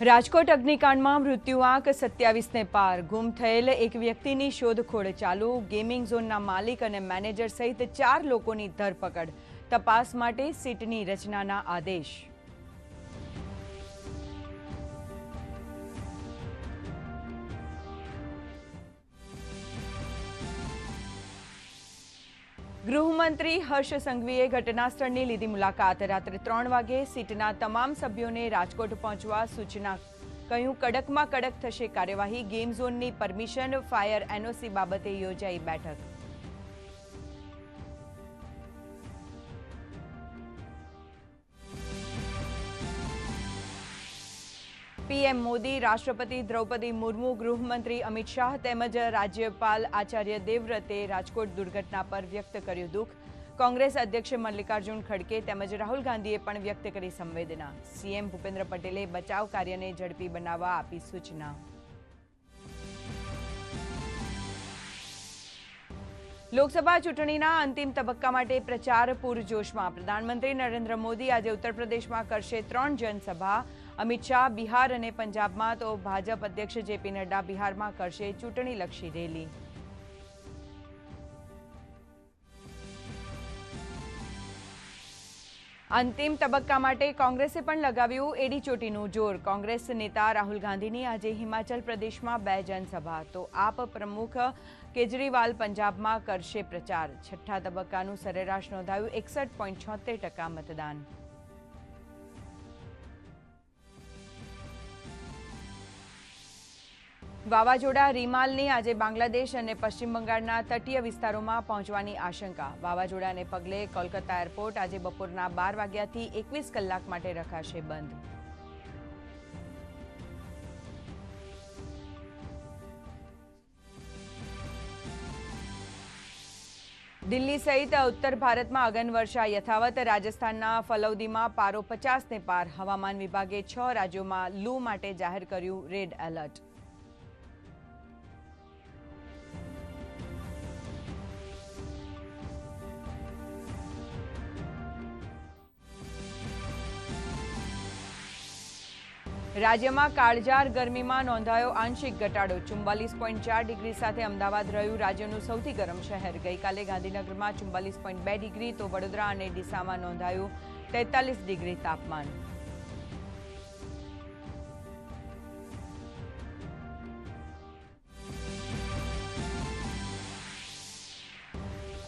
રાજકોટ અગ્નિકાંડમાં મૃત્યુઆંક સત્યાવીસને પાર. ગુમ થયેલ એક વ્યક્તિની શોધખોળ ચાલુ. ગેમિંગ ઝોનના માલિક અને મેનેજર સહિત ચાર લોકોની ધરપકડ. તપાસ માટે સીટની રચનાના આદેશ. ગૃહમંત્રી હર્ષ સંઘવીએ ઘટનાસ્થળની લીધી મુલાકાત. રાત્રે ત્રણ વાગે સીટના તમામ સભ્યોને રાજકોટ પહોંચવા સૂચના કહ્યું, કડકમાં કડક થશે કાર્યવાહી. ગેમ ઝોનની પરમિશન, ફાયર એનઓસી બાબતે યોજાઈ બેઠક. પીએમ મોદી, રાષ્ટ્રપતિ દ્રૌપદી મુર્મુ, ગૃહમંત્રી અમિત શાહ તેમજ રાજ્યપાલ આચાર્ય દેવવ્રતે રાજકોટ દુર્ઘટના પર વ્યક્ત કર્યું દુઃખ. કોંગ્રેસ અધ્યક્ષ મલ્લિકાર્જુન ખડકે તેમજ રાહુલ ગાંધીએ પણ વ્યક્ત કરી સંવેદના. સીએમ ભૂપેન્દ્ર પટેલે બચાવ કાર્યને ઝડપી બનાવવા આપી સૂચના. લોકસભા ચૂંટણીના અંતિમ તબક્કા માટે પ્રચાર પૂરજોશમાં. પ્રધાનમંત્રી નરેન્દ્ર મોદી આજે ઉત્તર પ્રદેશમાં કરશે ત્રણ જનસભા. અમિત શાહ બિહાર અને પંજાબમાં તો ભાજપ અધ્યક્ષ જેપી નડ્ડા બિહારમાં કરશે ચૂંટણીલક્ષી રેલી. અંતિમ તબક્કા માટે કોંગ્રેસે પણ લગાવ્યું એડી ચોટીનું જોર. કોંગ્રેસ નેતા રાહુલ ગાંધીની આજે હિમાચલ પ્રદેશમાં બે જનસભા. તો આપ પ્રમુખ કેજરીવાલ પંજાબમાં કરશે પ્રચાર. છઠ્ઠા તબક્કાનું સરેરાશ નોંધાયું એકસઠ પોઈન્ટ છોતેર ટકા મતદાન. વાવાઝોડા, રીમાલની આજે બાંગ્લાદેશ અને પશ્ચિમ બંગાળના તટીય વિસ્તારોમાં પહોંચવાની આશંકા. વાવાઝોડાને પગલે કોલકાતા એરપોર્ટ આજે બપોરના બાર વાગ્યાથી એકવીસ કલાક માટે રખાશે બંધ. દિલ્હી સહિત ઉત્તર ભારતમાં અગનવર્ષા યથાવત. રાજસ્થાનના ફલૌદીમાં પારો પચાસને પાર. હવામાન વિભાગે છ રાજ્યોમાં લૂ માટે જાહેર કર્યું રેડ એલર્ટ. રાજ્યમાં કાળજાર ગરમીમાં નોંધાયો આંશિક ઘટાડો. ચુમ્બાલીસ પોઈન્ટ ચાર ડિગ્રી સાથે અમદાવાદ રહ્યું રાજ્યનું સૌથી ગરમ શહેર. ગઈકાલે ગાંધીનગરમાં ચુમ્બાલીસ પોઈન્ટ બે ડિગ્રી તો વડોદરા અને ડીસામાં નોંધાયું તેતાલીસ ડિગ્રી તાપમાન.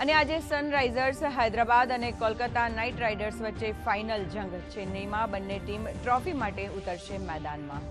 અને આજે સનરાઇઝર્સ હૈદરાબાદ અને કોલકાતા નાઇટ રાઇડર્સ વચ્ચે ફાઇનલ જંગ ચેન્નઈમાં બંને ટીમ ટ્રોફી માટે ઉતરશે મેદાનમાં.